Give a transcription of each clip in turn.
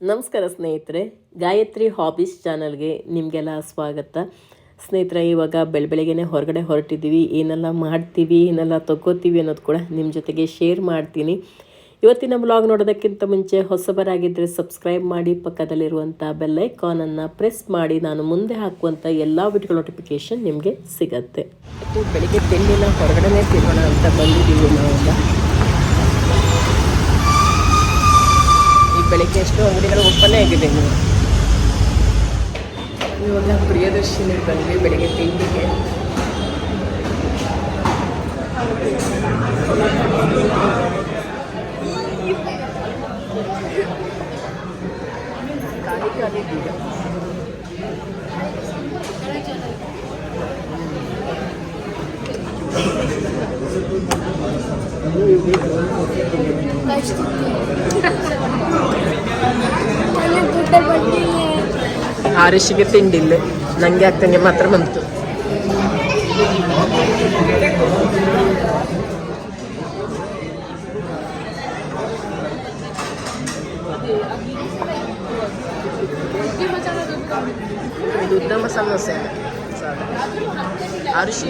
ನಮಸ್ಕಾರ ಸ್ನೇಹಿತರೆ, ಗಾಯತ್ರಿ ಹಾಬೀಸ್ ಚಾನಲ್ಗೆ ನಿಮಗೆಲ್ಲ ಸ್ವಾಗತ. ಸ್ನೇಹಿತರೆ, ಇವಾಗ ಬೆಳ ಬೆಳಗ್ಗೆನೆ ಹೊರಗಡೆ ಹೊರಟಿದ್ದೀವಿ. ಏನೆಲ್ಲ ಮಾಡ್ತೀವಿ, ಏನೆಲ್ಲ ತಗೋತೀವಿ ಅನ್ನೋದು ಕೂಡ ನಿಮ್ಮ ಜೊತೆಗೆ ಶೇರ್ ಮಾಡ್ತೀನಿ. ಇವತ್ತಿನ ಬ್ಲಾಗ್ ನೋಡೋದಕ್ಕಿಂತ ಮುಂಚೆ ಹೊಸಬರಾಗಿದ್ದರೆ ಸಬ್ಸ್ಕ್ರೈಬ್ ಮಾಡಿ, ಪಕ್ಕದಲ್ಲಿರುವಂಥ ಬೆಲ್ಲೈಕಾನನ್ನು ಪ್ರೆಸ್ ಮಾಡಿ, ನಾನು ಮುಂದೆ ಹಾಕುವಂಥ ಎಲ್ಲ ವಿಡಿಯೋ ನೋಟಿಫಿಕೇಷನ್ ನಿಮಗೆ ಸಿಗತ್ತೆ. ಬೆಳಿಗ್ಗೆ ತಿಂಡಿನ ಹೊರಗಡೆನೇ ತಿನ್ನೋಣ ಅಂತ ಬಂದಿದ್ದೀವಿ ನಾವೆಲ್ಲ ಬೆಳಿಗ್ಗೆ ಎಷ್ಟು ಅಂಗಡಿಗಳು ಓಪನ್ ಆಗಿದೆ ಇನ್ನು. ಇವಾಗ ಪ್ರಿಯದರ್ಶಿನಿ ಬಂದ್ವಿ ಬೆಳಿಗ್ಗೆ ತಿಂಡಿಗೆ ಖಾಲಿ ಖಾಲಿ ಇದೆ. ಆರುಷಿಗೆ ತಿಂಡಿಲ್ಲ ನಂಗೆ ಆಗ್ತಂಗೆ ಮಾತ್ರ ಬಂತು ಇದು ಉತ್ತಮ ಸಮಸ್ಯೆ. ಆರುಷಿ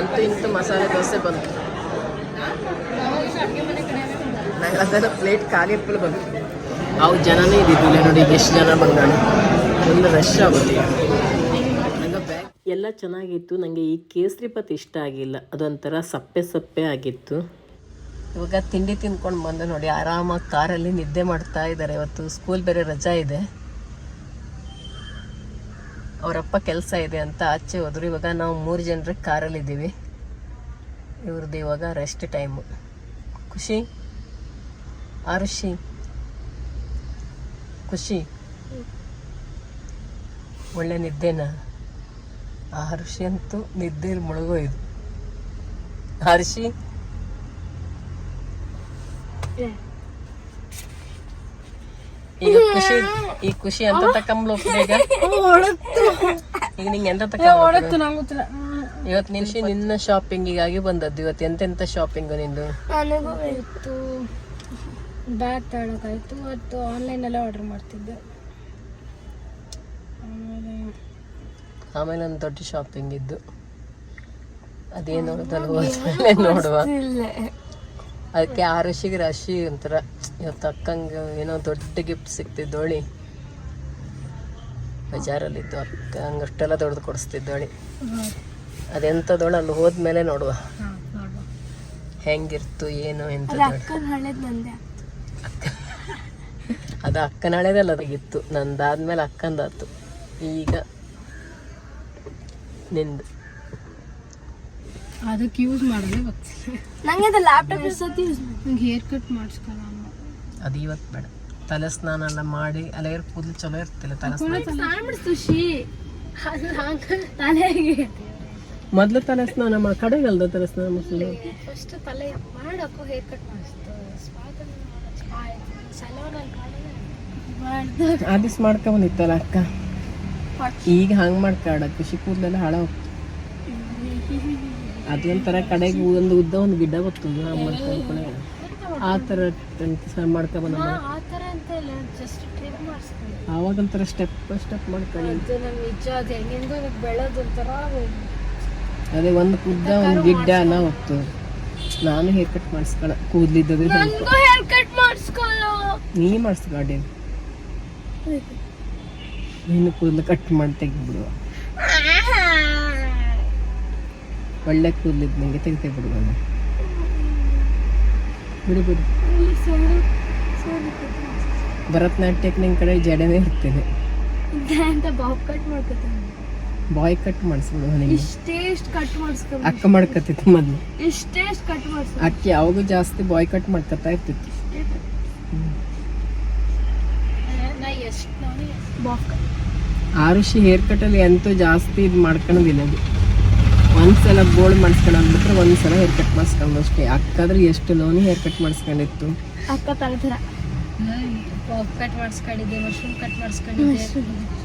ಅಂತೂ ಇಂತೂ ಮಸಾಲೆ ದೋಸೆ ಬಂತು. ನಂಗೆ ಪ್ಲೇಟ್ ಖಾಲಿ ಎಪ್ಪಲು ಬಂತು. ಅವು ಜನನೇ ಇದ್ದಿದ್ದಿಲ್ಲ ನೋಡಿ, ಎಷ್ಟು ಜನ ಬಂದಾಣ ಒಂದು ರಶ್ ಆಗುತ್ತೆ. ಎಲ್ಲ ಚೆನ್ನಾಗಿತ್ತು ನನಗೆ ಈ ಕೇಸರಿ ಪತ್ ಇಷ್ಟ ಆಗಿಲ್ಲ. ಅದೊಂಥರ ಸಪ್ಪೆ ಸಪ್ಪೆ ಆಗಿತ್ತು. ಇವಾಗ ತಿಂಡಿ ತಿನ್ಕೊಂಡು ಬಂದು ನೋಡಿ, ಆರಾಮಾಗಿ ಕಾರಲ್ಲಿ ನಿದ್ದೆ ಮಾಡ್ತಾ ಇದ್ದಾರೆ. ಇವತ್ತು ಸ್ಕೂಲ್ ಬೇರೆ ರಜಾ ಇದೆ. ಅವರಪ್ಪ ಕೆಲಸ ಇದೆ ಅಂತ ಆಚೆ ಹೋದ್ರು. ಇವಾಗ ನಾವು ಮೂರು ಜನರ ಕಾರಲ್ಲಿದ್ದೀವಿ. ಇವ್ರದ್ದು ಇವಾಗ ರೆಸ್ಟ್ ಟೈಮು ಖುಷಿ? ಆರುಷಿ? ಖುಷಿ? ಒಳ್ಳೆ ನಿದ್ದೆನಾ? ಆ ಹರ್ಷಿ ಅಂತೂ ನಿದ್ದೆಯಲ್ಲಿ ಮುಳುಗೋಯ್ದು. ಹರ್ಷಿ ಈಗ ಖುಷಿ ಈ ಖುಷಿ ಅಂತ ತಕೊಂಬ್ಲು ಈಗ? ಈಗ ನಿಂಗೆ ಎಂತ ತಕ ಇವತ್ತು ನಿಲ್ಸಿ ನಿನ್ನ ಶಾಪಿಂಗಿಗಾಗಿ ಬಂದದ್ದು. ಇವತ್ತು ಎಂತೆಂತ ಶಾಪಿಂಗ್ ನಿಂದು? ನನಗೂ ಬ್ಯಾಗ್ ತಗೊಳಕಾಯ್ತು. ಮತ್ತು ಆನ್ಲೈನಲ್ಲೇ ಆರ್ಡರ್ ಮಾಡ್ತಿದ್ದೆ. ಆಮೇಲೆ ಒಂದು ದೊಡ್ಡ ಶಾಪಿಂಗ್ ಇದ್ದು ಅದೇನು ಹೋದ್ಮೇಲೆ ನೋಡುವ. ಅದಕ್ಕೆ ಆ ರಶಿಗೆ ರಾಶಿ ಒಂಥರ ಇವತ್ತು ಅಕ್ಕಂಗೆ ಏನೋ ದೊಡ್ಡ ಗಿಫ್ಟ್ ಸಿಕ್ತಿದ್ದೋಳಿ ಬಜಾರಲ್ಲಿದ್ದು ಅಕ್ಕಂಗೆ ಅಷ್ಟೆಲ್ಲ ದೊಡ್ದು ಕೊಡಿಸ್ತಿದ್ದೋಳಿ ಅದೆಂಥದ್ದೋಳು ಅಲ್ಲಿ ಹೋದ್ಮೇಲೆ ನೋಡುವ. ಹೆಂಗಿರ್ತು ಏನು ಎಂತ ಅದು ಅಕ್ಕನ ಹಳೆದಲ್ಲ ಅದಾಗಿತ್ತು ನಂದಾದ್ಮೇಲೆ ಅಕ್ಕಂದಾತು ಈಗ ನಿಂದು. ಅದಕ್ಕೆ ಯೂಸ್ ಮಾಡೋದೇ ಗೊತ್ತಿಲ್ಲ ನಂಗೆ ಅದು ಲ್ಯಾಪ್ಟಾಪ್ ಇರ್ಸತಿ ಯೂಸ್ ನಂಗೆ ಹೇರ್ ಕಟ್ ಮಾಡಿಸ್ಕೊಳ್ಳ ಅದು ಇವತ್ತು ಬೇಡ. ತಲೆ ಸ್ನಾನ ಎಲ್ಲ ಮಾಡಿ ಅಲ್ಲೇ ಕೂದಲು ಚಲೋ ಇರ್ತಿಲ್ಲ ತಲೆ ಸ್ನಾನ. ಸ್ನಾನ ಮಾಡಿಸ್ತು ಶಿ ತಲೆಗೆ. ಮೊದಲು ತಲೆ ಸ್ನಾನ ಮಾಡಿ ಕಡೆಗಲ್ದ ತಲೆ ಸ್ನಾನ ಮಾಡಿಸಲು ಫಸ್ಟ್ ತಲೆ ಮಾಡಕ್ಕೂ ಹೇರ್ ಕಟ್ ಮಾಡಿಸ್ತು ಆದಿಸ್ ಮಾಡ್ಕೊಂಬಂದಿತ್ತಲ್ಲ ಅಕ್ಕ? ಈಗ ಹಂಗೆ ಮಾಡ್ಕಾಡ ಖುಷಿ ಕೂದಲೆಲ್ಲ ಹಾಳ ಹೋಗ್ತು ಅದೊಂಥರ ಕಡೆಗೆ ಒಂದು ಉದ್ದ ಒಂದು ಗಿಡ ಬರ್ತದೆ ಮಾಡ್ಕೊಂಡು ಆ ಥರ ಮಾಡ್ಕೊಬಂದ ಅವಾಗ ಒಂಥರ ಸ್ಟೆಪ್ ಸ್ಟೆಪ್ ಮಾಡ್ಕೊಂಡು ಅದು ನಿಜ ಅದು ಹೆಂಗಿಂದ ಅದಕ್ಕೆ ಅದೇ ಒಂದು ಉದ್ದ ಒಂದು ಗಿಡ್ಡ ಎಲ್ಲ ಹೋಗ್ತು ನಾನು ಹೇರ್ ಕಟ್ ಮಾಡಿಸ್ಕೊಳ ಕೂದಲಿದ್ದದ್ರೆ ನೀ ಮಾಡಿಸ್ಕೊಡಿ ನೀನು ಕೂದಲು ಕಟ್ ಮಾಡಿ ತೆಗಿಬಿಡುವ ಒಳ್ಳೆ ಕೂದಲಿದ್ದು ನನಗೆ ತೆಗಿತೇವೆ ಬಿಡು ಬಿಡು ಭರತನಾಟ್ಯಕ್ಕೆ ನಿನ್ನ ಕಡೆ ಜಡನೇ ಇರ್ತದೆ ಬಾಯ್ ಕಟ್ ಕಟ್ ಮಾಡಿಸ್ಕೊ ಅಕ್ಕ ಮಾಡ್ಕತ್ತಿತ್ತು ಮೊದಲು. ಅಕ್ಕಿ ಯಾವಾಗೂ ಜಾಸ್ತಿ ಬಾಯ್ ಕಟ್ ಮಾಡ್ಕೊತಾ ಇರ್ತಿತ್ತು. ಆರುಷಿ ಹೇರ್ ಕಟ್ಟಲ್ಲಿ ಎಂತೂ ಜಾಸ್ತಿ ಇದು ಮಾಡ್ಕೊಳೋದಿಲ್ಲ ಅದು. ಒಂದ್ಸಲ ಗೋಲ್ಡ್ ಮಾಡಿಸ್ಕೊಂಡ್ಬಿಟ್ರೆ ಒಂದ್ಸಲ ಹೇರ್ ಕಟ್ ಮಾಡಿಸ್ಕೊಂಡು ಅಷ್ಟೇ. ಅಕ್ಕಾದ್ರೆ ಎಷ್ಟು ಲೋನ್ ಹೇರ್ ಕಟ್ ಮಾಡಿಸ್ಕೊಂಡಿತ್ತು? ಅಕ್ಕ ತಗದ್ರ. ಪಾಪ್ ಕಟ್ ಮಾಡಿಸ್ಕೊಂಡಿದ್ದೆ ಮಶ್ರೂಮ್ ಕಟ್ ಮಾಡಿಸ್ಕೊಂಡಿದ್ದೆ.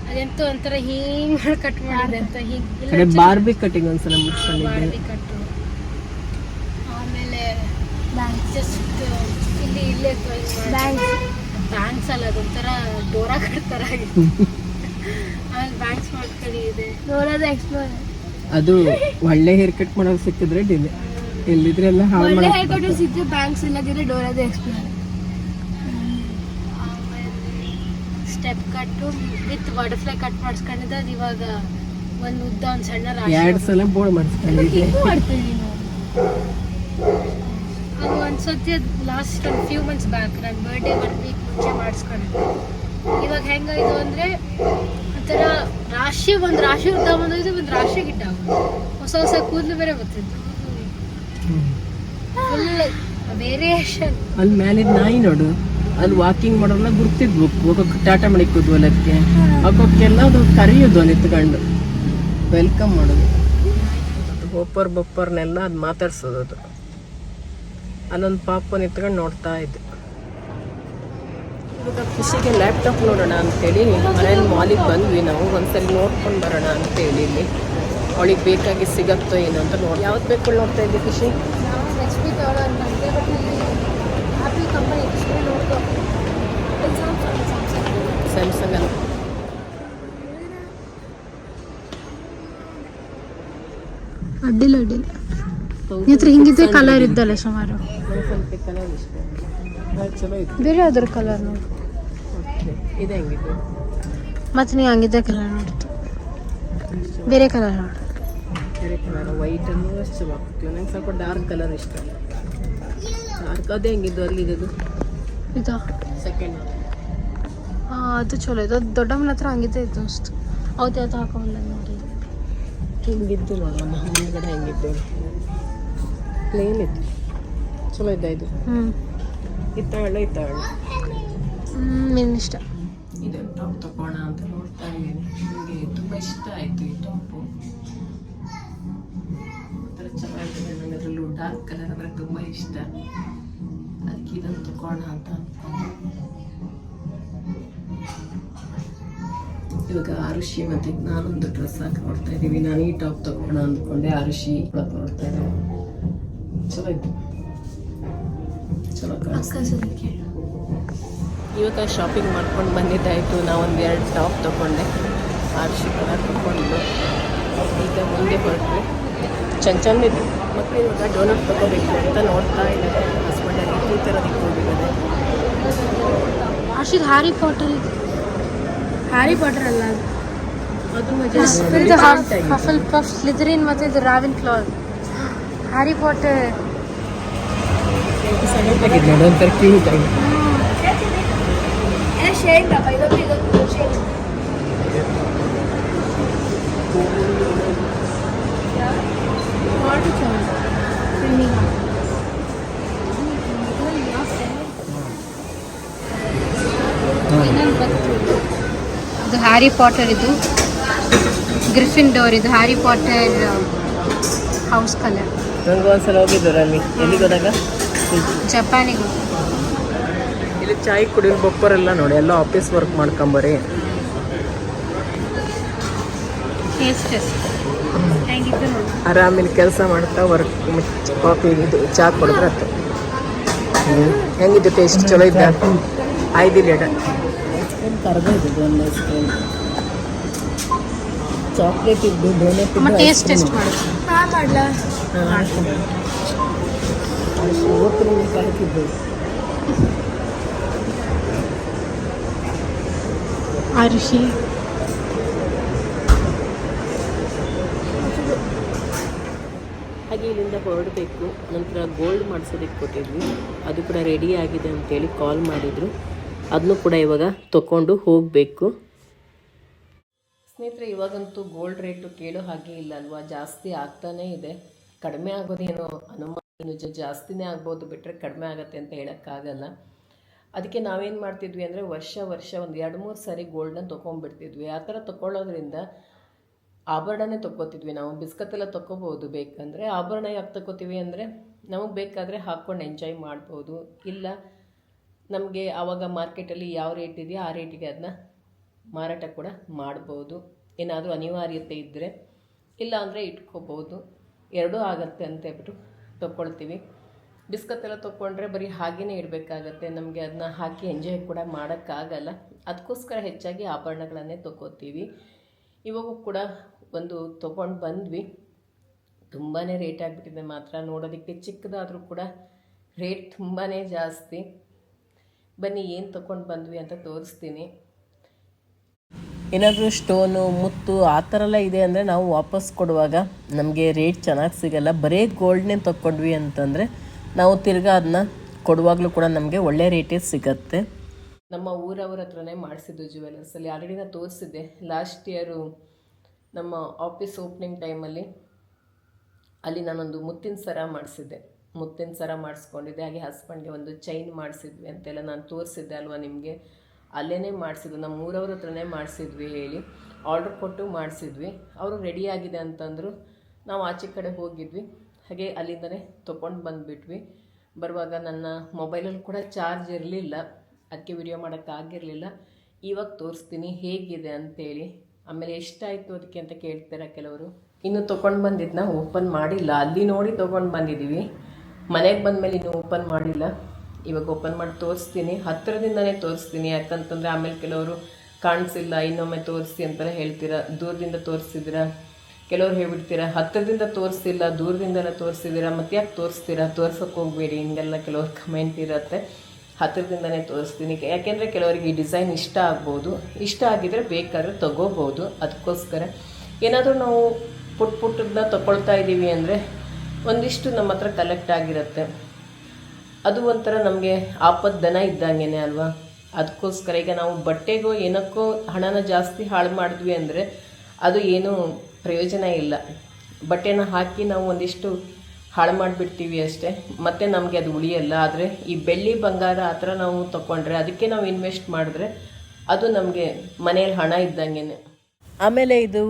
ಅದೆಂತೂ ಒಂಥರ ಹಿಂಗ್ ಕಟ್ ಮಾಡಿದೆ ಅಂತ ಹಿಂಗ್ ಕಡೆ ಬಾರ್ಬಿ ಕಟಿಂಗ್ ಒಂದ್ಸಲ ಮುಗಿಸ್ಕೊಂಡಿದ್ದೆ ಬಾರ್ಬಿ ಕಟ್ಟು ಆಮೇಲೆ ಜಸ್ಟ್ ಇಲ್ಲಿ ಇಲ್ಲೇ ಬ್ಯಾಂಕ್ ಬ್ಯಾಂಕ್ಸ್ ಅಲ್ಲ ಅದೊಂಥರ ಡೋರಾ ಕಟ್ತಾರ ಆಮೇಲೆ ಬ್ಯಾಂಕ್ಸ್ ಮಾಡ್ಕೊಂಡಿದೆ ಇದೆ ಡೋರಾದ ಎಕ್ಸ್ಪ್ಲೋರ್ ಅದು ಒಳ್ಳೆ ಹೇರ್ ಕಟ್ ಮಾಡೋಕೆ ಸಿಕ್ಕಿದ್ರೆ ಡಿಲೆ ಎಲ್ಲಿದ್ರೆ ಎಲ್ಲ ಹಾಳು ಒಳ್ಳೆ ಹೇರ್ ಕಟ್ ಸಿಕ್ಕಿದ್ರೆ ಬ್ಯಾಂಕ್ಸ್ ಇಲ್ಲದಿದ್ರೆ ಡೋರಾದ explore step cut with butterfly cut ಮಾಡಿಸ್ಕೊಂಡಿದ್ದೆ. ಅದು ಇವಾಗ ಒಂದು ಉದ್ದ ಒಂದು ಸಣ್ಣ ರಾಶಿ ಎರಡು ಸಲ ಬೋರ್ಡ್ ಮಾಡಿಸ್ಕೊಂಡಿದ್ದೆ. ಹಿಂಗೂ ಮಾಡ್ತೀನಿ ನೀನು. ಅದು ಒಂದ್ಸತಿ ಅದು ಲಾಸ್ಟ್ ಒಂದು ಫ್ಯೂ ಮಂತ್ಸ್ ಬ್ಯಾಕ್ ನನ್ನ ಬರ್ಡೇ ಒನ್ ವೀಕ್ ಮುಂಚೆ ಮಾಡಿಸ್ಕೊಂಡಿದ್ದೆ. ಇವಾಗ ಹೆಂಗಾಯ್ತು ಅಂದರೆ ಒಂಥರ ರಾಶಿ ಒಂದು ರಾಶಿ ಉದ್ದ ಬಂದೋಯ್ತು ಒಂದು ರಾಶಿ ಗಿಟ್ಟ ಹೊಸ ಹೊಸ ಕೂದಲು ಬೇರೆ ಬರ್ತಿತ್ತು ವೇರಿಯೇಷನ್ ಅಲ್ಲಿ ಮೇಲಿದ್ ನಾಯಿ ನೋಡು. ಅಲ್ಲಿ ವಾಕಿಂಗ್ ಮಾಡೋರ್ನ ಗುರ್ತಿದ್ವು. ಹೋಗೋಕೆ ಟಾಟಾ ಮಾಡಿ ಕೂದ್ವಲಕ್ಕೆ ಹಾಕೋಕ್ಕೆಲ್ಲ ಅದು ಕರೆಯೋದು ಅಲ್ಲಿ ಎತ್ಕೊಂಡು. ವೆಲ್ಕಮ್ ಮಾಡೋದು. ಬೊಪ್ಪರ್ ಬೊಪ್ಪರ್ನೆಲ್ಲ ಅದು ಮಾತಾಡ್ಸೋದು ಅದು. ಅಲ್ಲೊಂದು ಪಾಪ ನಿತ್ಕೊಂಡು ನೋಡ್ತಾ ಇದ್ದೆ. ಇವಾಗ ಖುಷಿಗೆ ಲ್ಯಾಪ್ಟಾಪ್ ನೋಡೋಣ ಅಂತೇಳಿ ಮನೇಲಿ ಮಾಲಿಗೆ ಬಂದ್ವಿ ನಾವು. ಒಂದ್ಸರಿ ನೋಡ್ಕೊಂಡು ಬರೋಣ ಅಂತೇಳಿ ಇಲ್ಲಿ. ಅವಳಿಗೆ ಬೇಕಾಗಿ ಸಿಗತ್ತೋ ಏನೋ ಅಂತ ನೋಡಿ. ಯಾವ್ದು ಬೇಕು ನೋಡ್ತಾ ಇದ್ದೀವಿ ಖುಷಿ? ಸ್ಯಾಮ್ಸಂಗ್ ಅಲ್ಲ ಅಡ್ಡಿಲ್ಲ ಅಡ್ಡಿಲ್ಲ. ಹತ್ರ ಹಿಂಗಿದ್ರೆ ಕಲರ್ ಇದ್ದಲ್ಲ ಸುಮಾರು. ಸ್ವಲ್ಪ ಕಲರ್ ಇಷ್ಟ. ಚಲೋ ಇತ್ತು ಬೇರೆ ಅದ್ರ ಕಲರ್ ನೋಡಿ. ಇದು ಹೆಂಗಿತ್ತು? ಮತ್ತೆ ನೀವು ಹಂಗಿದ್ದ ಕಲರ್ ನೋಡ್ತು ಬೇರೆ ಕಲರ್ ನೋಡಿ. ಬೇರೆ ಕಲರ್ ವೈಟ್ ಅನ್ನು ಅಷ್ಟು ಚಲೋ ಆಗ್ತಿಲ್ಲ ನನಗೆ ಸ್ವಲ್ಪ ಡಾರ್ಕ್ ಕಲರ್ ಇಷ್ಟ. ಡಾರ್ಕ್ ಅದೇ ಹೆಂಗಿದ್ದು ಅಲ್ಲಿ ಇದು? ಸೆಕೆಂಡ್ ಹಾಂ ಅದು ಚಲೋ ಇದೆ ಅದು ದೊಡ್ಡಮ್ಮನ ಹತ್ರ ಹಂಗಿದ್ದೆ ಇತ್ತು ಅಷ್ಟು. ಹೌದು ಯಾವ್ದು ಹಾಕೋಲ್ಲ ನೋಡಿ. ಹಿಂಗಿದ್ದು ನೋಡಮ್ಮ ಮುಂದ್ಗಡೆ ಹೆಂಗಿದ್ದು ಪ್ಲೇನ್ ಇತ್ತು. ಚಲೋ ಇದ್ದ ಇದು? ಹ್ಞೂ ಇತ್ತಾಳ ಇತ್ತಾಳ ನಿನ್ನ ಇಷ್ಟ. ಇದು ಟಾಪ್ ತಗೋಣ ಅಂತ ನೋಡ್ತಾ ಇದ್ದೀನಿ. ನನಗೆ ತುಂಬ ಇಷ್ಟ ಆಯಿತು ಈ ಟಾಪು. ಒಂಥರ ಚೆನ್ನಾಗಿದೆ ನನಗೆ ಅದರಲ್ಲೂ ಡಾರ್ಕ್ ಕಲರ್ ಅಂದರೆ ತುಂಬ ಇಷ್ಟ. ಅದಕ್ಕೆ ಇದನ್ನು ತಗೋಣ ಅಂತ ಅಂದ್ಕೊಂಡು ಇವಾಗ ಆರುಷಿ ಮತ್ತೆ ನಾನೊಂದು ಡ್ರೆಸ್ ಹಾಕಿ ನೋಡ್ತಾ ಇದ್ದೀವಿ. ನಾನು ಈ ಟಾಪ್ ತಗೋಣ ಅಂದ್ಕೊಂಡೆ ಆರುಷಿ ನೋಡ್ತಾ ಇದ್ದೆ ಚಲೋ ಇತ್ತು ಚಲೋ ಕಾಣಿಸ್ತದೆ ಇವಾಗ ಶಾಪಿಂಗ್ ಮಾಡ್ಕೊಂಡು ಬಂದಿದ್ದಾಯಿತು ನಾವೊಂದು ಎರಡು ಟಾಪ್ ತೊಗೊಂಡೆ. ಆರ್ಶಿ ಕಲರ್ ತೊಗೊಂಡು. ಈಗ ಮುಂದೆ ಹೊರಟ್ವಿ. ಚಂದ ಚಂದ ಇದೆ. ಮತ್ತು ಇವಾಗ ಡೋನಟ್ ತೊಗೋಬೇಕು ಅಂತ ನೋಡ್ತಾ ಇದ್ದಾರೆ. ಹಸ್ಬೆಂಡಲ್ಲಿ ಈ ಥರದಕ್ಕೆ ಇಟ್ಕೊಂಡಿದ್ದಾರೆ ಅಷ್ಟಿದ್ ಹ್ಯಾರಿ ಪಾಟರ್ ಇದೆ. ಹ್ಯಾರಿ ಪಾಟರ್ ಅಲ್ಲ ಅದು? ಪಫಲ್ ಇದು ಹಫಲ್ ಪಫ್ ಸ್ಲಿದರಿನ್ ಮತ್ತೆ ಇದು ರಾವಿನ್ ಕ್ಲಾತ್ ಹ್ಯಾರಿ ಪಾಟರ್ ಸಣ್ಣದಾಗಿದೆ ನೋಡಿ ಒಂಥರ ಕ್ಯೂಟ್ ಆಗಿ ಇದು ಹ್ಯಾರಿ ಪಾಟರ್ ಇದು. ಗ್ರಿಫಿನ್ ಡೋರ್ ಇದು ಹ್ಯಾರಿ ಪಾಟರ್ ಹೌಸ್ ಕಲರ್ ನಂಗೆ ಒಂದ್ಸಲ ಹೋಗಿದ್ದು ರಮ್ಮಿ ಎಲ್ಲಿಗೆ ಹೋದಾಗ? ಜಪಾನಿಗೆ. ಇಲ್ಲಿ ಚಾಯ್ ಕುಡಿಯಲು ಬಪ್ಪರೆಲ್ಲ ನೋಡಿ ಎಲ್ಲ ಆಫೀಸ್ ವರ್ಕ್ ಮಾಡ್ಕೊಂಬರಿ. ಆರಾಮಿನ ಕೆಲಸ ಮಾಡ್ತಾ ವರ್ಕ್ ಕಾಫಿ ಇದು ಚಾ ಕುಡಿದ್ರೆ ಆಯ್ತು. ಹೆಂಗಿದ್ದು ಟೇಸ್ಟ್ ಚಲೋ ಇದ್ದ ಆಯ್ದಿಲ್ಲ ಚಾಕ್ಲೇಟ್ ಇದ್ದು ಡೋನೆಟ್ ಟೇಸ್ಟ್ ಟೆಸ್ಟ್ ಮಾಡು. ಮಾಡಲಾ? ಹಾಕಿದ್ದು ಆರುಷಿ ಹಾಗೆ ಇಲ್ಲಿಂದ ಹೊರಡಬೇಕು ನಂತರ ಗೋಲ್ಡ್ ಮಾಡಿಸೋದಕ್ಕೆ ಕೊಟ್ಟಿದ್ವಿ. ಅದು ಕೂಡ ರೆಡಿ ಆಗಿದೆ ಅಂತೇಳಿ ಕಾಲ್ ಮಾಡಿದರು. ಅದನ್ನು ಕೂಡ ಇವಾಗ ತಗೊಂಡು ಹೋಗಬೇಕು. ಸ್ನೇಹಿತರೆ ಇವಾಗಂತೂ ಗೋಲ್ಡ್ ರೇಟು ಕೇಳೋ ಹಾಗೆ ಇಲ್ಲ ಅಲ್ವಾ ಜಾಸ್ತಿ ಆಗ್ತಾನೇ ಇದೆ. ಕಡಿಮೆ ಆಗೋದೇನೋ ಅನುಮಾನ ಜಾಸ್ತಿನೇ ಆಗ್ಬೋದು ಬಿಟ್ಟರೆ ಕಡಿಮೆ ಆಗುತ್ತೆ ಅಂತ ಹೇಳೋಕ್ಕಾಗಲ್ಲ. ಅದಕ್ಕೆ ನಾವೇನು ಮಾಡ್ತಿದ್ವಿ ಅಂದರೆ ವರ್ಷ ವರ್ಷ ಒಂದು ಎರಡು, ಮೂರು ಸಾರಿ ಗೋಲ್ಡನ್ನ ತೊಗೊಂಡ್ಬಿಡ್ತಿದ್ವಿ. ಆ ಥರ ತೊಗೊಳ್ಳೋದ್ರಿಂದ ಆಭರಣನೇ ತೊಗೋತಿದ್ವಿ. ನಾವು ಬಿಸ್ಕತ್ತೆಲ್ಲ ತೊಗೋಬೋದು ಬೇಕಂದರೆ. ಆಭರಣ ಯಾಕೆ ತೊಗೋತೀವಿ ಅಂದರೆ ನಮಗೆ ಬೇಕಾದರೆ ಹಾಕ್ಕೊಂಡು ಎಂಜಾಯ್ ಮಾಡ್ಬೋದು. ಇಲ್ಲ ನಮಗೆ ಆವಾಗ ಮಾರ್ಕೆಟಲ್ಲಿ ಯಾವ ರೇಟ್ ಇದೆಯೋ ಆ ರೇಟಿಗೆ ಅದನ್ನ ಮಾರಾಟ ಕೂಡ ಮಾಡ್ಬೋದು. ಏನಾದರೂ ಅನಿವಾರ್ಯತೆ ಇದ್ದರೆ ಇಲ್ಲ ಅಂದರೆ ಇಟ್ಕೋಬೋದು. ಎರಡೂ ಆಗತ್ತೆ ಅಂತ ಹೇಳ್ಬಿಟ್ಟು ತೊಗೊಳ್ತೀವಿ ಬಿಸ್ಕತ್ ಎಲ್ಲ ತೊಗೊಂಡ್ರೆ ಬರೀ ಹಾಗೇ ಇಡಬೇಕಾಗತ್ತೆ. ನಮಗೆ ಅದನ್ನ ಹಾಕಿ ಎಂಜಾಯ್ ಕೂಡ ಮಾಡೋಕ್ಕಾಗಲ್ಲ. ಅದಕ್ಕೋಸ್ಕರ ಹೆಚ್ಚಾಗಿ ಆಭರಣಗಳನ್ನೇ ತೊಗೋತೀವಿ ಇವಾಗೂ ಕೂಡ ಒಂದು ತೊಗೊಂಡು ಬಂದ್ವಿ. ತುಂಬಾ ರೇಟ್ ಆಗಿಬಿಟ್ಟಿದೆ ಮಾತ್ರ. ನೋಡೋದಕ್ಕೆ ಚಿಕ್ಕದಾದರೂ ಕೂಡ ರೇಟ್ ತುಂಬಾ ಜಾಸ್ತಿ. ಬನ್ನಿ, ಏನು ತೊಗೊಂಡು ಬಂದ್ವಿ ಅಂತ ತೋರಿಸ್ತೀನಿ. ಏನಾದರೂ ಸ್ಟೋನು, ಮುತ್ತು, ಆ ಥರ ಎಲ್ಲ ಇದೆ ಅಂದರೆ ನಾವು ವಾಪಸ್ ಕೊಡುವಾಗ ನಮಗೆ ರೇಟ್ ಚೆನ್ನಾಗಿ ಸಿಗಲ್ಲ. ಬರೀ ಗೋಲ್ಡ್ನೇ ತೊಗೊಂಡ್ವಿ ಅಂತಂದರೆ ನಾವು ತಿರ್ಗಾ ಅದನ್ನ ಕೊಡುವಾಗಲೂ ಕೂಡ ನಮಗೆ ಒಳ್ಳೆ ರೇಟೇ ಸಿಗತ್ತೆ. ನಮ್ಮ ಊರವ್ರ ಹತ್ರನೇ ಮಾಡಿಸಿದ್ದು ಜ್ಯುವೆಲರ್ಸಲ್ಲಿ ಆಲ್ರೆಡಿ ನಾನು ತೋರಿಸಿದ್ದೆ. ಲಾಸ್ಟ್ ಇಯರು ನಮ್ಮ ಆಫೀಸ್ ಓಪನಿಂಗ್ ಟೈಮಲ್ಲಿ ಅಲ್ಲಿ ನಾನೊಂದು ಮುತ್ತಿನ ಸರ ಮಾಡಿಸಿದ್ದೆ. ಮುತ್ತಿನ ಸರ ಮಾಡಿಸ್ಕೊಂಡಿದ್ದೆ. ಹಾಗೆ ಹಸ್ಬೆಂಡ್ಗೆ ಒಂದು ಚೈನ್ ಮಾಡಿಸಿದ್ವಿ ಅಂತೆಲ್ಲ ನಾನು ತೋರಿಸಿದ್ದೆ ಅಲ್ವಾ ನಿಮಗೆ? ಅಲ್ಲೇ ಮಾಡಿಸಿದ್ವಿ ನಮ್ಮ ಊರವ್ರ ಹತ್ರನೇ ಮಾಡಿಸಿದ್ವಿ ಹೇಳಿ. ಆರ್ಡ್ರ್ ಕೊಟ್ಟು ಮಾಡಿಸಿದ್ವಿ. ಅವರು ರೆಡಿ ಆಗಿದೆ ಅಂತಂದರು ನಾವು ಆಚೆ ಕಡೆ ಹೋಗಿದ್ವಿ. ಹಾಗೆ ಅಲ್ಲಿಂದಲೇ ತೊಗೊಂಡು ಬಂದುಬಿಟ್ವಿ. ಬರುವಾಗ ನನ್ನ ಮೊಬೈಲಲ್ಲಿ ಕೂಡ ಚಾರ್ಜ್ ಇರಲಿಲ್ಲ. ಅದಕ್ಕೆ ವಿಡಿಯೋ ಮಾಡೋಕ್ಕಾಗಿರಲಿಲ್ಲ ಇವಾಗ ತೋರಿಸ್ತೀನಿ ಹೇಗಿದೆ ಅಂತೇಳಿ. ಆಮೇಲೆ ಎಷ್ಟಾಯಿತು ಅದಕ್ಕೆ ಅಂತ ಕೇಳ್ತಾರೆ ಕೆಲವರು? ಇನ್ನು ತೊಗೊಂಡು ಬಂದಿದ್ದನ್ನ ಓಪನ್ ಮಾಡಿಲ್ಲ. ಅಲ್ಲಿ ನೋಡಿ ತೊಗೊಂಡು ಬಂದಿದ್ದೀವಿ ಮನೆಗೆ ಬಂದಮೇಲೆ ಇನ್ನೂ ಓಪನ್ ಮಾಡಿಲ್ಲ. ಇವಾಗ ಓಪನ್ ಮಾಡಿ ತೋರಿಸ್ತೀನಿ. ಹತ್ತಿರದಿಂದನೇ ತೋರಿಸ್ತೀನಿ. ಯಾಕಂತಂದರೆ ಆಮೇಲೆ ಕೆಲವರು ಕಾಣಿಸಿಲ್ಲ, ಇನ್ನೊಮ್ಮೆ ತೋರಿಸಿ ಅಂತ ಹೇಳ್ತೀರಾ? ದೂರದಿಂದ ತೋರಿಸಿದ್ದೀರಾ? ಕೆಲವ್ರು ಹೇಳ್ಬಿಡ್ತೀರಾ ಹತ್ತಿರದಿಂದ ತೋರಿಸಿಲ್ಲ, ದೂರದಿಂದನೇ ತೋರಿಸಿದ್ದೀರಾ? ಮತ್ತೆ ಯಾಕೆ ತೋರಿಸ್ತೀರಾ? ತೋರ್ಸೋಕೆ ಹೋಗಬೇಡಿ. ಹಿಂಗೆಲ್ಲ ಕೆಲವ್ರು ಕಮೆಂಟ್ ಇರುತ್ತೆ. ಹತ್ತಿರದಿಂದನೇ ತೋರಿಸ್ತೀನಿ. ಯಾಕೆಂದರೆ ಕೆಲವರಿಗೆ ಈ ಡಿಸೈನ್ ಇಷ್ಟ ಆಗ್ಬೋದು. ಇಷ್ಟ ಆಗಿದ್ರೆ ಬೇಕಾದ್ರೆ ತಗೋಬೋದು. ಅದಕ್ಕೋಸ್ಕರ ಏನಾದರೂ ನಾವು ಪುಟ್ ಪುಟ್ಟದನ್ನ ತಗೊಳ್ತಾ ಇದ್ದೀವಿ ಅಂದರೆ ಒಂದಿಷ್ಟು ನಮ್ಮ ಹತ್ರ ಕಲೆಕ್ಟ್ ಆಗಿರುತ್ತೆ. ಅದು ಒಂಥರ ನಮಗೆ ಆಪತ್ ದನ ಇದ್ದಂಗೆ ಅಲ್ವಾ? ಅದಕ್ಕೋಸ್ಕರ ಈಗ ನಾವು ಬಟ್ಟೆಗೋ ಏನಕ್ಕೋ ಹಣನ ಜಾಸ್ತಿ ಹಾಳು ಮಾಡಿದ್ವಿ ಅಂದರೆ ಅದು ಏನೂ ಪ್ರಯೋಜನ ಇಲ್ಲ. ಬಟ್ಟೆನ ಹಾಕಿ ನಾವು ಒಂದಿಷ್ಟು ಹಾಳು ಮಾಡಿಬಿಡ್ತೀವಿ ಅಷ್ಟೇ. ಮತ್ತೆ ನಮಗೆ ಅದು ಉಳಿಯಲ್ಲ. ಆದರೆ ಈ ಬೆಳ್ಳಿ ಬಂಗಾರ ಆ ಥರ ನಾವು ತಗೊಂಡ್ರೆ ಅದಕ್ಕೆ ನಾವು ಇನ್ವೆಸ್ಟ್ ಮಾಡಿದ್ರೆ ಅದು ನಮಗೆ ಮನೆಯಲ್ಲಿ ಹಣ ಇದ್ದಂಗೆ ಆಮೇಲೆ ಇದು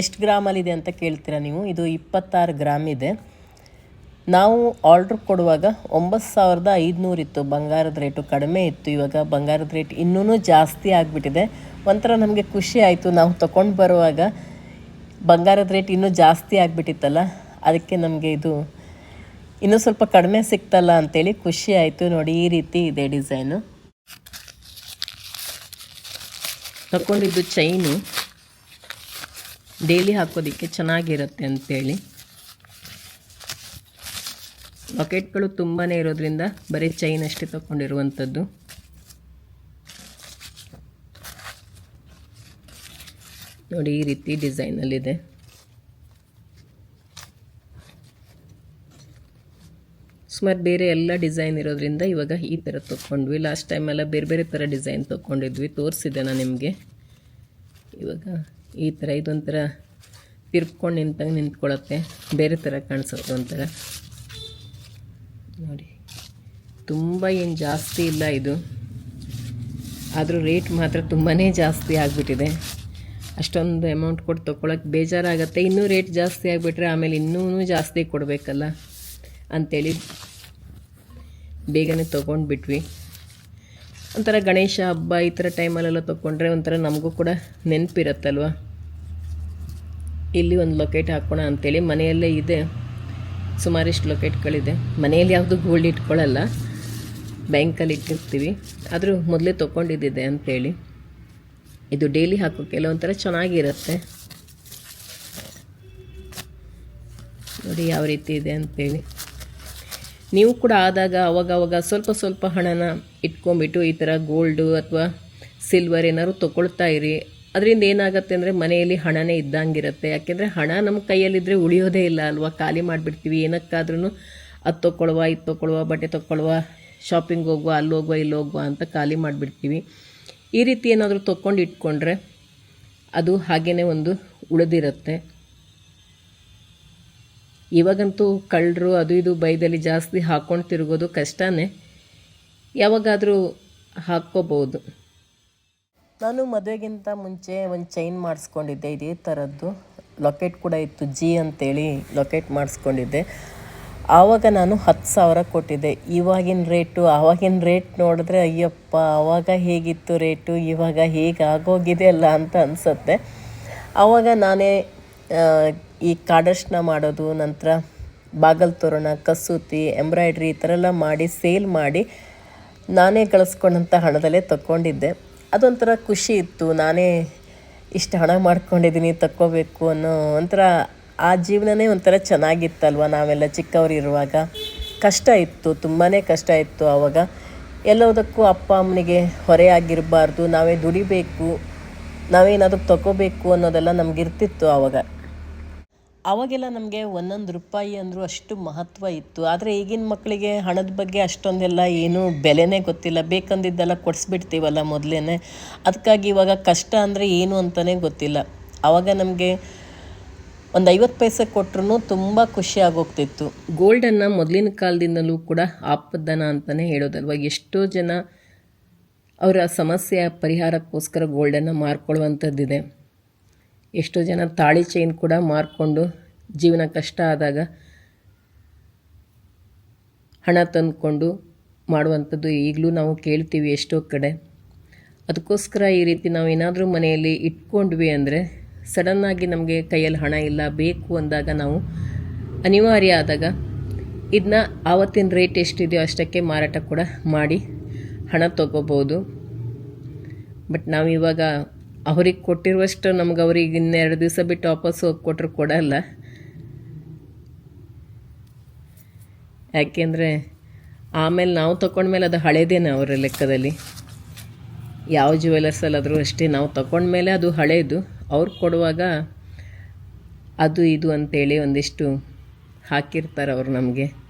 ಎಷ್ಟು ಗ್ರಾಮಲ್ಲಿದೆ ಅಂತ ಕೇಳ್ತೀರಾ ನೀವು? ಇದು ಇಪ್ಪತ್ತಾರು ಗ್ರಾಮ್ ಇದೆ. ನಾವು ಆರ್ಡ್ರ್ ಕೊಡುವಾಗ ಒಂಬತ್ತು ಸಾವಿರದ ಐದುನೂರು ಇತ್ತು. ಬಂಗಾರದ ರೇಟು ಕಡಿಮೆ ಇತ್ತು. ಇವಾಗ ಬಂಗಾರದ ರೇಟ್ ಇನ್ನೂ ಜಾಸ್ತಿ ಆಗಿಬಿಟ್ಟಿದೆ. ಒಂಥರ ನಮಗೆ ಖುಷಿ ಆಯಿತು. ನಾವು ತಗೊಂಡು ಬರುವಾಗ ಬಂಗಾರದ ರೇಟ್ ಇನ್ನೂ ಜಾಸ್ತಿ ಆಗಿಬಿಟ್ಟಿತ್ತಲ್ಲ, ಅದಕ್ಕೆ ನಮಗೆ ಇದು ಇನ್ನೂ ಸ್ವಲ್ಪ ಕಡಿಮೆ ಸಿಕ್ತಲ್ಲ ಅಂತೇಳಿ ಖುಷಿ ಆಯಿತು ನೋಡಿ. ಈ ರೀತಿ ಇದೆ ಡಿಸೈನು. ತಗೊಂಡಿದ್ದು ಚೈನು. ಡೈಲಿ ಹಾಕೋದಕ್ಕೆ ಚೆನ್ನಾಗಿರುತ್ತೆ ಅಂತೇಳಿ. ಲಾಕೆಟ್ಗಳು ತುಂಬಾ ಇರೋದ್ರಿಂದ ಬರೀ ಚೈನ್ ಅಷ್ಟೇ ತಗೊಂಡಿರುವಂಥದ್ದು ನೋಡಿ ಈ ರೀತಿ ಡಿಸೈನಲ್ಲಿದೆ ಸುಮಾರು ಬೇರೆ ಎಲ್ಲ ಡಿಸೈನ್ ಇರೋದ್ರಿಂದ ಇವಾಗ ಈ ಥರ ತೊಗೊಂಡ್ವಿ ಲಾಸ್ಟ್ ಟೈಮೆಲ್ಲ ಬೇರೆ ಬೇರೆ ಥರ ಡಿಸೈನ್ ತೊಗೊಂಡಿದ್ವಿ ತೋರಿಸಿದೆ ನಾನು ನಿಮಗೆ. ಇವಾಗ ಈ ಥರ ಇದೊಂಥರ ತಿರ್ಕೊಂಡು ನಿಂತಂಗೆ ನಿಂತ್ಕೊಳ್ಳುತ್ತೆ ಬೇರೆ ಥರ ಕಾಣಿಸುತ್ತೆ ಒಂಥರ. ನೋಡಿ. ತುಂಬ ಏನು ಜಾಸ್ತಿ ಇಲ್ಲ ಇದು. ಆದರೂ ರೇಟ್ ಮಾತ್ರ ತುಂಬಾ ಜಾಸ್ತಿ ಆಗಿಬಿಟ್ಟಿದೆ. ಅಷ್ಟೊಂದು ಅಮೌಂಟ್ ಕೊಟ್ಟು ತೊಗೊಳಕ್ಕೆ ಬೇಜಾರಾಗುತ್ತೆ. ಇನ್ನೂ ರೇಟ್ ಜಾಸ್ತಿ ಆಗಿಬಿಟ್ರೆ ಆಮೇಲೆ ಇನ್ನೂ ಜಾಸ್ತಿ ಕೊಡಬೇಕಲ್ಲ ಅಂಥೇಳಿ ಬೇಗನೆ ತೊಗೊಂಡ್ಬಿಟ್ವಿ. ಒಂಥರ ಗಣೇಶ ಹಬ್ಬ ಈ ಥರ ಟೈಮಲ್ಲೆಲ್ಲ ತೊಗೊಂಡ್ರೆ ಒಂಥರ ನಮಗೂ ಕೂಡ ನೆನಪಿರತ್ತಲ್ವ? ಇಲ್ಲಿ ಒಂದು ಲೊಕೇಟ್ ಹಾಕೋಣ ಅಂಥೇಳಿ ಮನೆಯಲ್ಲೇ ಇದೆ. ಸುಮಾರಿಷ್ಟು ಲೊಕೇಟ್ಗಳಿದೆ. ಮನೆಯಲ್ಲಿ ಯಾವುದು ಗೋಲ್ಡ್ ಇಟ್ಕೊಳ್ಳಲ್ಲ. ಬ್ಯಾಂಕಲ್ಲಿ ಇಟ್ಟಿರ್ತೀವಿ. ಆದರೂ ಮೊದಲೇ ತೊಗೊಂಡಿದ್ದಿದೆ ಅಂತೇಳಿ. ಇದು ಡೈಲಿ ಹಾಕೋಕ್ಕೆ ಒಂಥರ ಚೆನ್ನಾಗಿರುತ್ತೆ. ನೋಡಿ ಯಾವ ರೀತಿ ಇದೆ ಅಂತೇಳಿ. ನೀವು ಕೂಡ ಆದಾಗ ಅವಾಗವಾಗ ಅವಾಗ ಸ್ವಲ್ಪ ಸ್ವಲ್ಪ ಹಣನ ಇಟ್ಕೊಂಬಿಟ್ಟು ಈ ಥರ ಗೋಲ್ಡು ಅಥವಾ ಸಿಲ್ವರ್ ಏನಾದ್ರು ತೊಗೊಳ್ತಾ ಇರಿ. ಅದರಿಂದ ಏನಾಗುತ್ತೆ ಅಂದರೆ ಮನೆಯಲ್ಲಿ ಹಣನೇ ಇದ್ದಂಗಿರುತ್ತೆ. ಯಾಕೆಂದರೆ ಹಣ ನಮ್ಮ ಕೈಯಲ್ಲಿದ್ದರೆ ಉಳಿಯೋದೇ ಇಲ್ಲ ಅಲ್ವಾ? ಖಾಲಿ ಮಾಡಿಬಿಡ್ತೀವಿ. ಏನಕ್ಕಾದ್ರೂ ಅದು ತೊಗೊಳ್ಳುವ ಇದು ತೊಗೊಳ್ಳುವ ಬಟ್ಟೆ ತೊಗೊಳ್ಳುವ ಶಾಪಿಂಗ್ ಹೋಗುವ, ಅಲ್ಲಿ ಹೋಗುವ, ಇಲ್ಲಿ ಹೋಗುವ ಅಂತ ಖಾಲಿ ಮಾಡಿಬಿಡ್ತೀವಿ. ಈ ರೀತಿ ಏನಾದರೂ ತೊಗೊಂಡು ಇಟ್ಕೊಂಡ್ರೆ ಅದು ಹಾಗೇ ಒಂದು ಉಳಿದಿರುತ್ತೆ. ಇವಾಗಂತೂ ಕಳ್ಳರು ಅದು ಇದು ಬೈದಲ್ಲಿ ಜಾಸ್ತಿ ಹಾಕ್ಕೊಂಡು ತಿರುಗೋದು ಕಷ್ಟನೇ. ಯಾವಾಗಾದರೂ ಹಾಕ್ಕೋಬೋದು. ನಾನು ಮದುವೆಗಿಂತ ಮುಂಚೆ ಒಂದು ಚೈನ್ ಮಾಡಿಸ್ಕೊಂಡಿದ್ದೆ, ಇದೇ ಥರದ್ದು ಲೊಕೆಟ್ ಕೂಡ ಇತ್ತು ಜಿ ಅಂತೇಳಿ ಲೊಕೆಟ್ ಮಾಡಿಸ್ಕೊಂಡಿದ್ದೆ. ಆವಾಗ ನಾನು ಹತ್ತು ಸಾವಿರ ಕೊಟ್ಟಿದ್ದೆ. ಇವಾಗಿನ ರೇಟು ಆವಾಗಿನ ರೇಟ್ ನೋಡಿದ್ರೆ ಅಯ್ಯಪ್ಪ, ಆವಾಗ ಹೇಗಿತ್ತು ರೇಟು ಇವಾಗ ಹೇಗೆ ಆಗೋಗಿದೆ ಅಲ್ಲ ಅಂತ ಅನಿಸುತ್ತೆ. ಆವಾಗ ನಾನೇ ಈ ಕಾಡರ್ಶನ ಮಾಡೋದು, ನಂತರ ಬಾಗಲ್ ತೋರಣ, ಕಸೂತಿ, ಎಂಬ್ರಾಯ್ಡ್ರಿ ಈ ಥರ ಎಲ್ಲ ಮಾಡಿ, ಸೇಲ್ ಮಾಡಿ ನಾನೇ ಗಳಿಸ್ಕೊಂಡಂಥ ಹಣದಲ್ಲೇ ತಗೊಂಡಿದ್ದೆ ಅದೊಂಥರ ಖುಷಿ ಇತ್ತು. ನಾನೇ ಇಷ್ಟು ಹಣ ಮಾಡ್ಕೊಂಡಿದ್ದೀನಿ, ತಕ್ಕೋಬೇಕು ಅನ್ನೋ ಒಂಥರ ಆ ಜೀವನನೇ ಒಂಥರ ಚೆನ್ನಾಗಿತ್ತಲ್ವ ನಾವೆಲ್ಲ ಚಿಕ್ಕವರಿರುವಾಗ ಕಷ್ಟ ಇತ್ತು ತುಂಬಾ ಕಷ್ಟ ಇತ್ತು ಆವಾಗ. ಎಲ್ಲದಕ್ಕೂ ಅಪ್ಪ ಅಮ್ಮನಿಗೆ ಹೊರೆಯಾಗಿರಬಾರ್ದು ನಾವೇ ದುಡಿಬೇಕು, ನಾವೇನಾದರೂ ತಗೋಬೇಕು ಅನ್ನೋದೆಲ್ಲ ನಮಗಿರ್ತಿತ್ತು ಆವಾಗ. ಅವಾಗೆಲ್ಲ ನಮಗೆ ಒಂದೊಂದು ರೂಪಾಯಿ ಅಂದರೂ ಅಷ್ಟು ಮಹತ್ವ ಇತ್ತು. ಆದರೆ ಈಗಿನ ಮಕ್ಕಳಿಗೆ ಹಣದ ಬಗ್ಗೆ ಅಷ್ಟೊಂದೆಲ್ಲ ಏನೂ ಬೆಲೆನೇ ಗೊತ್ತಿಲ್ಲ. ಬೇಕಂದಿದ್ದೆಲ್ಲ ಕೊಡಿಸ್ಬಿಡ್ತೀವಲ್ಲ ಮೊದಲೇ ಅದಕ್ಕಾಗಿ ಇವಾಗ ಕಷ್ಟ ಅಂದರೆ ಏನು ಅಂತಲೇ ಗೊತ್ತಿಲ್ಲ. ಆವಾಗ ನಮಗೆ ಒಂದು ಐವತ್ತು ಪೈಸೆ ಕೊಟ್ರೂ ತುಂಬ ಖುಷಿ ಆಗೋಗ್ತಿತ್ತು. ಗೋಲ್ಡನ್ನು ಮೊದಲಿನ ಕಾಲದಿಂದಲೂ ಕೂಡ ಆಪದ್ದನ ಅಂತಲೇ ಹೇಳೋದಲ್ವ? ಎಷ್ಟೋ ಜನ ಅವರ ಸಮಸ್ಯೆಯ ಪರಿಹಾರಕ್ಕೋಸ್ಕರ ಗೋಲ್ಡನ್ನು ಮಾರ್ಕೊಳ್ಳುವಂಥದ್ದಿದೆ. ಎಷ್ಟೋ ಜನ ತಾಳಿ ಚೈನ್ ಕೂಡ ಮಾರ್ಕೊಂಡು ಜೀವನ ಕಷ್ಟ ಆದಾಗ ಹಣ ತಂದುಕೊಂಡು ಮಾಡುವಂಥದ್ದು ಈಗಲೂ ನಾವು ಕೇಳ್ತೀವಿ ಎಷ್ಟೋ ಕಡೆ. ಅದಕ್ಕೋಸ್ಕರ ಈ ರೀತಿ ನಾವು ಏನಾದರೂ ಮನೆಯಲ್ಲಿ ಇಟ್ಕೊಂಡ್ವಿ ಅಂದರೆ ಸಡನ್ನಾಗಿ ನಮಗೆ ಕೈಯಲ್ಲಿ ಹಣ ಇಲ್ಲ, ಬೇಕು ಅಂದಾಗ ನಾವು ಅನಿವಾರ್ಯ ಆದಾಗ ಇದನ್ನ ಆವತ್ತಿನ ರೇಟ್ ಎಷ್ಟಿದೆಯೋ ಅಷ್ಟಕ್ಕೆ ಮಾರಾಟ ಕೂಡ ಮಾಡಿ ಹಣ ತಗೋಬೋದು. ಬಟ್ ನಾವು ಇವಾಗ ಅವ್ರಿಗೆ ಕೊಟ್ಟಿರುವಷ್ಟು ನಮ್ಗೆ ಅವ್ರಿಗೆ ಇನ್ನೆರಡು ದಿವಸ ಬಿಟ್ಟು ವಾಪಸ್ಸು ಕೊಟ್ಟರು ಕೊಡಲ್ಲ ಯಾಕೆಂದರೆ ಆಮೇಲೆ ನಾವು ತೊಗೊಂಡ್ಮೇಲೆ ಅದು ಹಳೇದೇನೆ ಅವರ ಲೆಕ್ಕದಲ್ಲಿ. ಯಾವ ಜ್ಯುವೆಲರ್ಸಲ್ಲಾದರೂ ಅಷ್ಟೇ ನಾವು ತಗೊಂಡ್ಮೇಲೆ ಅದು ಹಳೇದು. ಅವ್ರು ಕೊಡುವಾಗ ಅದು ಇದು ಅಂತೇಳಿ ಒಂದಿಷ್ಟು ಹಾಕಿರ್ತಾರೆ ಅವರು ನಮಗೆ.